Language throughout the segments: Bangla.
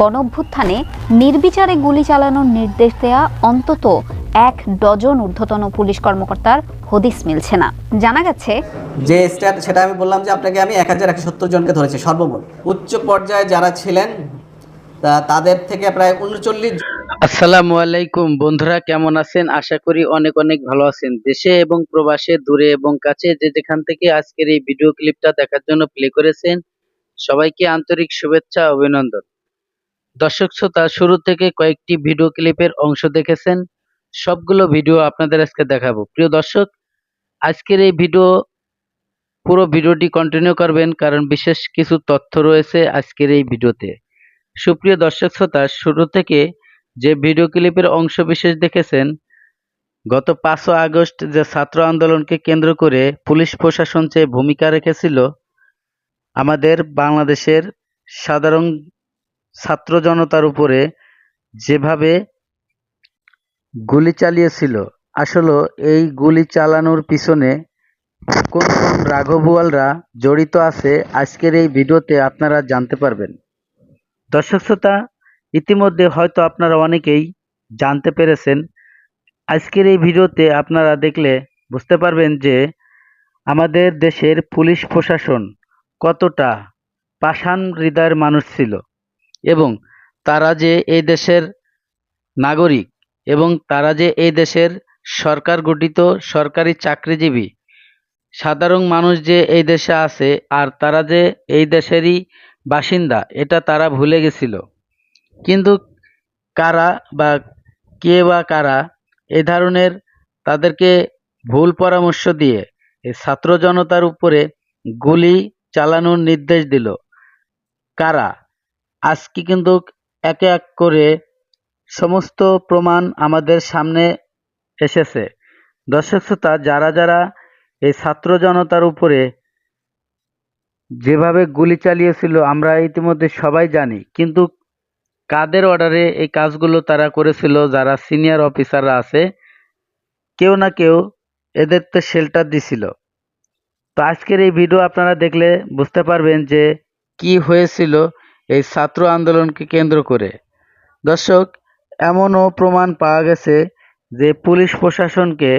গণ অভ্যুত্থানে নির্বিচারে গুলি চালানোর নির্দেশ দেয়া অন্তত এক ডজন ঊর্ধ্বতন পুলিশ কর্মকর্তার হদিস মিলছে না। জানা গেছে যে স্ট্যাট সেটা আমি বললাম যে আপনাকে আমি এক হাজার একশো সত্তর জনকে ধরেছি সর্বমোট। উচ্চ পর্যায়ে যারা ছিলেন তা তাদের থেকে প্রায় উনচল্লিশ আসসালামু আলাইকুম বন্ধুরা কেমন আছেন? আশা করি অনেক অনেক ভালো আছেন। দেশে এবং প্রবাসে দূরে এবং কাছে যে যেখান থেকে আজকের এই ভিডিও ক্লিপটা দেখার জন্য প্লে করেছেন সবাইকে আন্তরিক শুভেচ্ছা অভিনন্দন। দর্শক শ্রোতা, শুরু থেকে কয়েকটি ভিডিও ক্লিপের অংশ দেখেছেন। সবগুলো ভিডিও আপনাদের আজকে দেখাবো। প্রিয় দর্শক, আজকের এই ভিডিও পুরো ভিডিওটি কন্টিনিউ করবেন, কারণ বিশেষ কিছু তথ্য রয়েছে আজকের এই ভিডিওতে সুপ্রিয় দর্শক শ্রোতা, শুরু থেকে যে ভিডিও ক্লিপের অংশ বিশেষ দেখেছেন, গত পাঁচই আগস্ট যে ছাত্র আন্দোলনকে কেন্দ্র করে পুলিশ প্রশাসন যে ভূমিকা রেখেছিল, আমাদের বাংলাদেশের সাধারণ ছাত্র জনতার উপরে যেভাবে গুলি চালিয়েছিল, আসলে এই গুলি চালানোর পিছনে কোন কোন রাঘবুয়ালরা জড়িত আছে আজকের এই ভিডিওতে আপনারা জানতে পারবেন। দর্শক শ্রোতা, ইতিমধ্যে হয়তো আপনারা অনেকেই জানতে পেরেছেন, আজকের এই ভিডিওতে আপনারা দেখলে বুঝতে পারবেন যে আমাদের দেশের পুলিশ প্রশাসন কতটা পাষাণ হৃদয়ের মানুষ ছিল। এবং তারা যে এই দেশের নাগরিক এবং তারা যে এই দেশের সরকার গঠিত সরকারি চাকরিজীবী, সাধারণ মানুষ যে এই দেশে আছে আর তারা যে এই দেশেরই বাসিন্দা, এটা তারা ভুলে গেছিল। কিন্তু কারা বা কে বা কারা এ ধরনের তাদেরকে ভুল পরামর্শ দিয়ে ছাত্র জনতার উপরে গুলি চালানোর নির্দেশ দিল, কারা আজকে কিন্তু একে এক করে সমস্ত প্রমাণ আমাদের সামনে এসেছে। দর্শক শ্রোতা, যারা যারা এই ছাত্র জনতার উপরে যেভাবে গুলি চালিয়েছিল, আমরা ইতিমধ্যে সবাই জানি, কিন্তু কাদের অর্ডারে এই কাজগুলো তারা করেছিল, যারা সিনিয়র অফিসাররা আছে, কেউ না কেউ এদের তো শেল্টার দিছিল। তো আজকের এই ভিডিও আপনারা দেখলে বুঝতে পারবেন যে কি হয়েছিল এই ছাত্র আন্দোলনকে কেন্দ্র করে। দর্শক, এমনও প্রমাণ পাওয়া গেছে যে পুলিশ প্রশাসনকে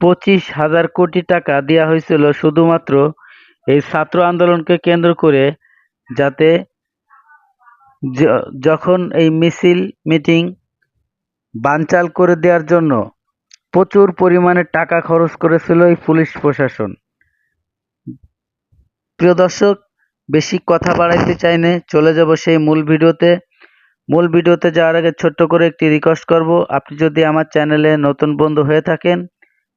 পঁচিশ হাজার কোটি টাকা দেওয়া হয়েছিল শুধুমাত্র এই ছাত্র আন্দোলনকে কেন্দ্র করে যাতে যখন এই মিছিল, মিটিং বানচাল করে দেওয়ার জন্য প্রচুর পরিমাণে টাকা খরচ করেছিল এই পুলিশ প্রশাসন। প্রিয় দর্শক বেশি কথা বাড়াইতে চাই না, চলে যাব সেই মূল ভিডিওতে। মূল ভিডিওতে যাওয়ার আগে ছোট্ট করে একটি রিকোয়েস্ট করব, আপনি যদি আমার চ্যানেলে নতুন বন্ধু হয়ে থাকেন,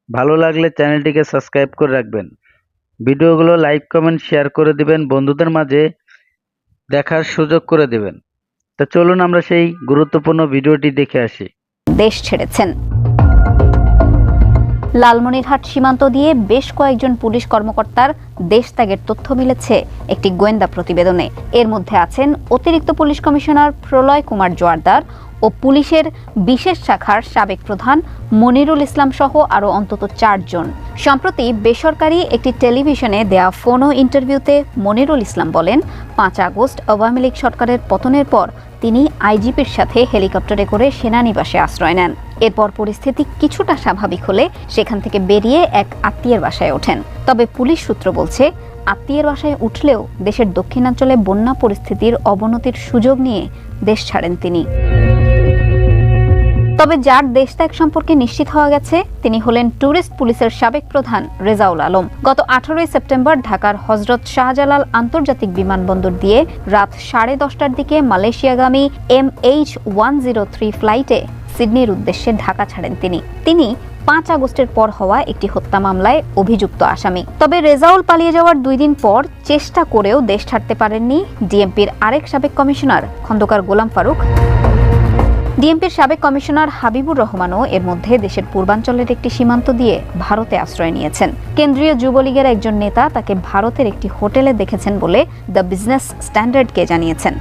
ভালো লাগলে চ্যানেলটিকে সাবস্ক্রাইব করে রাখবেন। ভিডিওগুলো লাইক কমেন্ট শেয়ার করে দিবেন, বন্ধুদের মাঝে দেখার সুযোগ করে দেবেন। তো চলুন আমরা সেই গুরুত্বপূর্ণ ভিডিওটি দেখে আসি। দেশ ছেড়েছেন। লালমনিরহাট সীমান্ত দিয়ে বেশ কয়েকজন পুলিশ কর্মকর্তার দেশত্যাগের তথ্য মিলেছে একটি গোয়েন্দা প্রতিবেদনে। এর মধ্যে আছেন অতিরিক্ত পুলিশ কমিশনার প্রলয় কুমার জোয়ারদার ও পুলিশের বিশেষ শাখার সাবেক প্রধান মনিরুল ইসলাম সহ আরও অন্তত চারজন। সম্প্রতি বেসরকারি একটি টেলিভিশনে দেয়া ফোনো ইন্টারভিউতে মনিরুল ইসলাম বলেন, পাঁচ আগস্ট আওয়ামী লীগ সরকারের পতনের পর তিনি আইজিপির সাথে হেলিকপ্টারে করে সেনানিবাসে আশ্রয় নেন। এরপর পরিস্থিতি কিছুটা স্বাভাবিক হলে সেখান থেকে বেরিয়ে এক আত্মীয়ের বাসায় ওঠেন। তবে পুলিশ সূত্র বলছে, আত্মীয়ের বাসায় উঠলেও দেশের দক্ষিণাঞ্চলে বন্যা পরিস্থিতির অবনতির সুযোগ নিয়ে দেশ ছাড়েন তিনি। তবে যার দেশ ত্যাগ সম্পর্কে নিশ্চিত হওয়া গেছে, তিনি হলেন ট্যুরিস্ট পুলিশের সাবেক প্রধান রেজাউল আলম। গত আঠারোই সেপ্টেম্বর ঢাকার হজরত শাহজালাল আন্তর্জাতিক বিমানবন্দর দিয়ে রাত সাড়ে দশটার দিকে মালয়েশিয়াগামী M H one zero three ফ্লাইটে সিডনির উদ্দেশ্যে ঢাকা ছাড়েন তিনি। তিনি পাঁচ আগস্টের পর হওয়া একটি হত্যা মামলায় অভিযুক্ত আসামি। তবে রেজাউল পালিয়ে যাওয়ার দুই দিন পর চেষ্টা করেও দেশ ছাড়তে পারেননি ডিএমপির আরেক সাবেক কমিশনার খন্দকার গোলাম ফারুক। ডিএমপির সাবেক কমিশনার হাবিবুর রহমানও এর মধ্যে দেশের পূর্বাঞ্চলের একটি সীমান্ত দিয়ে ভারতে আশ্রয় নিয়েছেন। কেন্দ্রীয় যুবলীগের একজন নেতা তাকে ভারতের একটি হোটেলে দেখেছেন বলে দ্য বিজনেস স্ট্যান্ডার্ডকে জানিয়েছেন।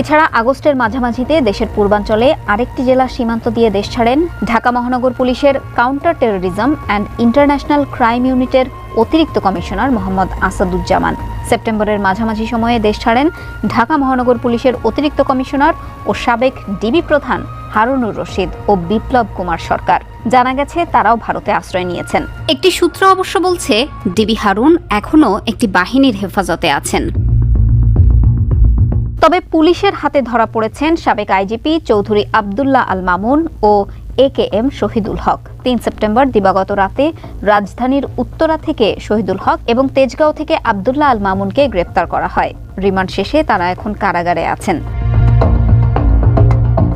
এছাড়া আগস্টের মাঝামাঝিতে দেশের পূর্বাঞ্চলে আরেকটি জেলার সীমান্ত দিয়ে দেশ ছাড়েন ঢাকা মহানগর পুলিশের counter terrorism and international crime ইউনিটের অতিরিক্ত কমিশনার মোহাম্মদ আসাদুজ্জামান। সেপ্টেম্বরের মাঝামাঝি সময়ে দেশ ছাড়েন ঢাকা মহানগর পুলিশের অতিরিক্ত কমিশনার ও সাবেক ডিবি প্রধান হারুনুর রশিদ ও বিপ্লব কুমার সরকার। জানা গেছে তারাও ভারতে আশ্রয় নিয়েছেন। একটি সূত্র অবশ্য বলছে, ডিবি হারুন এখনও একটি বাহিনীর হেফাজতে আছেন। তবে পুলিশের হাতে ধরা পড়েছেন সাবেক IGP Chowdhury Abdullah Al Mamun O A K M Shahidul Haque. তিন সেপ্টেম্বর দিবাগত রাতে রাজধানীর উত্তরা থেকে শহীদুল হক এবং তেজগাঁও থেকে আবদুল্লাহ আল মামুনকে গ্রেপ্তার করা হয়। রিমান্ড শেষে তারা এখন কারাগারে আছেন।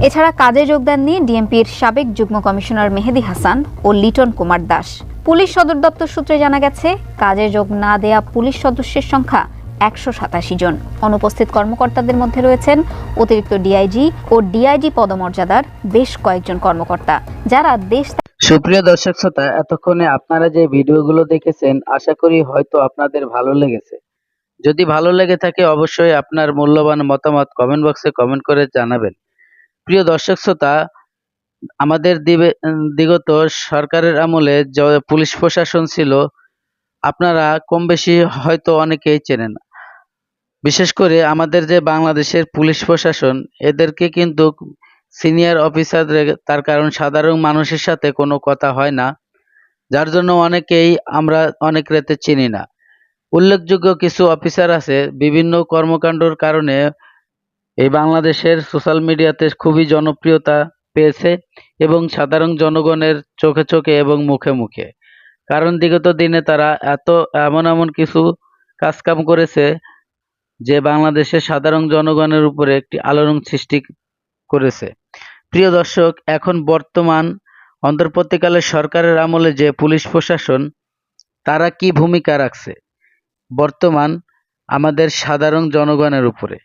এছাড়া কাজে যোগ দেননি ডিএমপির সাবেক যুগ্ম কমিশনার মেহেদি হাসান ও লিটন কুমার দাস। পুলিশ সদর দপ্তর সূত্রে জানা গেছে, কাজে যোগ না দেয়া পুলিশ সদস্যের সংখ্যা একশো সাতাশি জন। অনুপস্থিত কর্মকর্তাদের মধ্যে রয়েছেন অতিরিক্ত ডিআইজি ও ডিআইজি পদমর্যাদার বেশ কয়েকজন কর্মকর্তা, যারা দেশ সুপ্রিয় দর্শক শ্রোতা, এতক্ষণে আপনারা যে ভিডিওগুলো দেখেছেন, আশা করি হয়তো আপনাদের ভালো লেগেছে। যদি ভালো লেগে থাকে, অবশ্যই আপনার মূল্যবান মতামত কমেন্ট বক্সে কমেন্ট করে জানাবেন। প্রিয় দর্শক শ্রোতা, আমাদের বিগত সরকারের আমলে পুলিশ প্রশাসন ছিল। আপনারা কম বেশি হয়তো অনেকেই চেনেন। বিশেষ করে আমাদের যে বাংলাদেশের পুলিশ প্রশাসন, এদেরকে কিন্তু সিনিয়র অফিসার তার কারণ সাধারণ মানুষের সাথে কোনো কথা হয় না, যার জন্য অনেকেই আমরা অনেক রাতে চিনি না। উল্লেখযোগ্য কিছু অফিসার আছে, বিভিন্ন কর্মকাণ্ডর কারণে এই বাংলাদেশের সোশ্যাল মিডিয়াতে খুবই জনপ্রিয়তা পেয়েছে এবং সাধারণ জনগণের চোখে চোখে এবং মুখে মুখে। কারণ বিগত দিনে তারা এত এমন এমন কিছু কাজকাম করেছে যে বাংলাদেশের সাধারণ জনগণের উপরে একটি আলোড়ন সৃষ্টি করেছে। প্রিয় দর্শক, এখন বর্তমান অন্তর্বর্তীকালে সরকারের আমলে যে পুলিশ প্রশাসন, তারা কি ভূমিকা রাখছে? বর্তমান আমাদের সাধারণ জনগণের উপরে।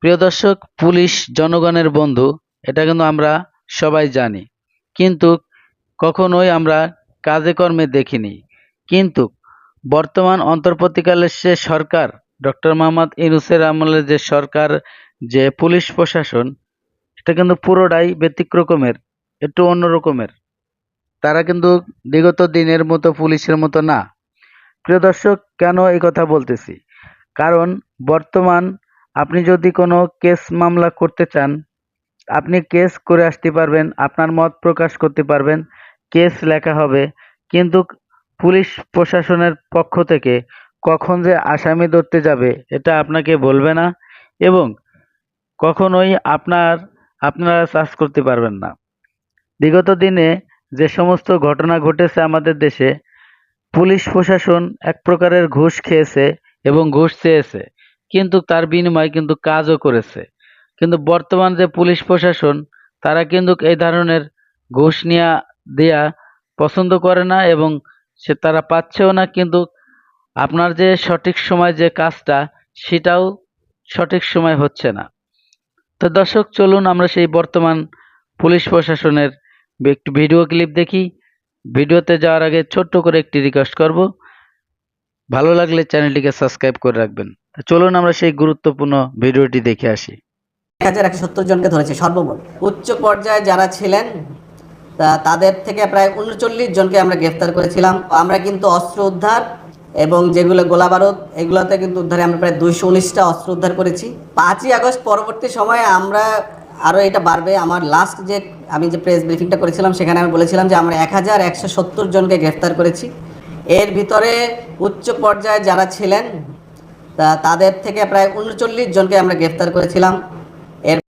প্রিয় দর্শক, পুলিশ জনগণের বন্ধু, এটা কিন্তু আমরা সবাই জানি। কিন্তু কখনোই আমরা কাজে কর্মে দেখিনি। কিন্তু বর্তমান অন্তর্বর্তীকালের সে সরকার ডক্টর মোহাম্মদ ইউনূসের আমলে যে সরকার, যে পুলিশ প্রশাসন, এটা কিন্তু পুরোটাই ব্যতিক্রমের একটু অন্য রকমের তারা কিন্তু বিগত দিনের মতো পুলিশের মতো না। প্রিয় দর্শক, কেন এই কথা বলতেছি? কারণ বর্তমান আপনি যদি কোনো কেস মামলা করতে চান, আপনি কেস করে আসতে পারবেন, আপনার মত প্রকাশ করতে পারবেন, কেস লেখা হবে। কিন্তু পুলিশ প্রশাসনের পক্ষ থেকে কখন যে আসামি ধরতে যাবে, এটা আপনাকে বলবে না এবং কখনোই আপনার, আপনারা চার্জ করতে পারবেন না। বিগত দিনে যে সমস্ত ঘটনা ঘটেছে আমাদের দেশে, পুলিশ প্রশাসন এক প্রকারের ঘুষ খেয়েছে এবং ঘুষ চেয়েছে, কিন্তু তার বিনিময়ে কিন্তু কাজও করেছে। কিন্তু বর্তমান যে পুলিশ প্রশাসন, তারা কিন্তু এই ধরনের ঘুষ নেওয়া দেয়া পছন্দ করে না এবং সে তারা পাচ্ছেও না, কিন্তু আপনার যে সঠিক সময় যে কাজটা, সেটাও সঠিক সময় হচ্ছে না। তো দর্শক, চলুন আমরা সেই বর্তমান পুলিশ প্রশাসনের একটু ভিডিও ক্লিপ দেখি। ভিডিওতে যাওয়ার আগে ছোট্ট করে একটি রিকোয়েস্ট করব। ভালো লাগলে চ্যানেলটিকে সাবস্ক্রাইব করে রাখবেন। চলুন আমরা সেই গুরুত্বপূর্ণ ভিডিওটি দেখে আসি। হাজার একশো সত্তর জনকে ধরেছে, সর্বমোট। উচ্চ পর্যায়ে যারা ছিলেন তাদের থেকে প্রায় উনচল্লিশ জনকে আমরা গ্রেফতার করেছিলাম। আমরা কিন্তু অস্ত্র উদ্ধার এবং যেগুলো গোলা বারুদ, এগুলোতে কিন্তু উদ্ধারে আমরা প্রায় দুইশো উনিশটা অস্ত্র উদ্ধার করেছি। পাঁচই আগস্ট পরবর্তী সময়ে আমরা আরও এটা বাড়বে। আমার লাস্ট যে আমি যে প্রেস ব্রিফিংটা করেছিলাম, সেখানে আমি বলেছিলাম যে আমরা এক হাজার একশো সত্তর জনকে গ্রেফতার করেছি। এর ভিতরে উচ্চ পর্যায়ে যারা ছিলেন, তা তাদের থেকে প্রায় উনচল্লিশ জনকে আমরা গ্রেফতার করেছিলাম।